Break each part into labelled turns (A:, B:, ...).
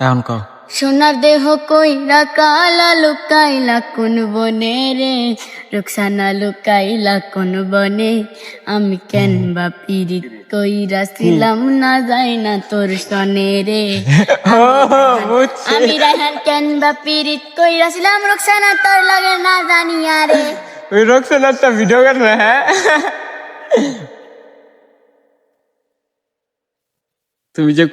A: এখন কও।
B: সোনার দেহ কইরা কালা লুকাইলা কোন বনে রে? রুকসানা লুকাইলা কোন বনে? আমি কেন বা পিরিত কইরা ছিলাম না যাই না তোর সনে রে? আমি রাহান কেন বা পিরিত কইরা ছিলাম? রুকসানা তোর লাগে না জানিয়া রে।
A: ওই রোকসান একটা ভিডিও করবে হ্যাঁ? তুমি যে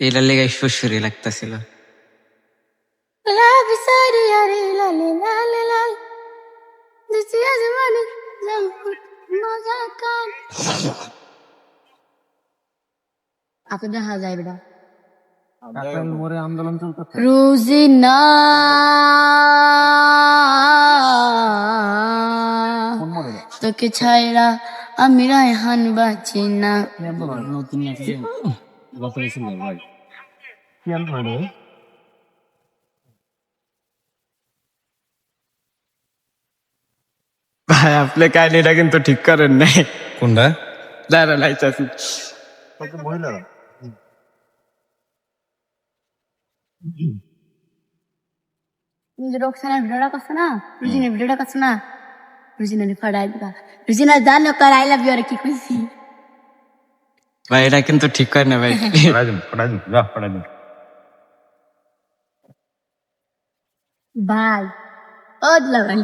A: এটার লেগে শ্বশুরি লাগতেছিল। মোড়ে আন্দোলন চলতেছে।
B: রোজিনা তোকে ছাইরা আমি রায়হান বাঁচি না।
A: নতুন ভাই। আপনি কাহিনীটা কিন্তু ঠিক করেন নাই।
C: কোনটা?
A: দাঁড়া লাইতাছি
B: তুমি যে রোকসানার ভিডিওটা করছ না? রুজিনের ভিডিওটা করছ না? রুজিনারে ফাড়াই দিবা। রুজিনা জানো কার আই লাভ ইউ আর কি কইছি?
A: ভাই এটা কিন্তু ঠিক করে না ভাই?
C: পড়াই দিন পড়াই দিন যা পড়াই দিন।
B: ভাই ও দিলা ভাই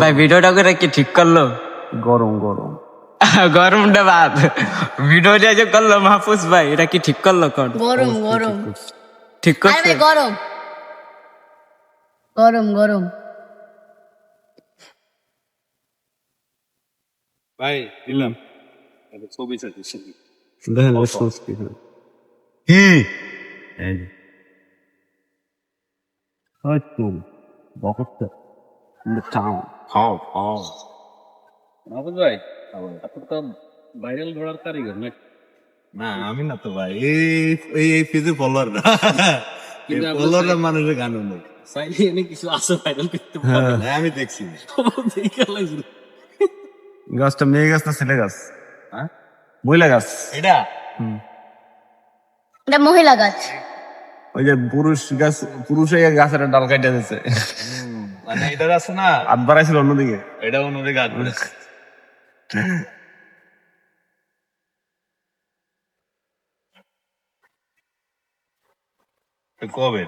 A: ভাই ভিডিওটা করে কি ঠিক করল?
C: গরম গরম।
A: গরমটা বাদ ভিডিও যে করল মাহফুজ ভাই এটা কি ঠিক করল কোন?
B: গরম গরম।
A: ঠিক করছে।
B: গরম। গরম গরম।
C: ভাই দিলাম। ছবি চাচ্ছি দেখেন সংস্কৃত কি এই যে। হয়তো বকতে টাউন হাও হাও
D: মাহবুব ভাই আপনি তো ভাইরাল ঘোড়ার কারিগর না
C: না আমি না তো ভাই এই এই এই পেজে ফলোয়ার না। ফলোয়াররা মানুষের গান নেই
D: চাইলে এনে কিছু আছে ভাইরাল করতে
C: হ্যাঁ আমি দেখছি। গাছটা মেয়ে গাছ না ছেলে গাছ? হ্যাঁ? মহিলা গাছ।
D: এটা?
B: এটা মহিলা গাছ।
C: ওই যে পুরুষ গাছ পুরুষে গাছের ডাল কাটিয়ে দিচ্ছে
D: মানে এটা আছে না?
C: হাত বাড়াইছিল অন্যদিকে।
D: এটা অন্যদিকে গাছ
C: কবে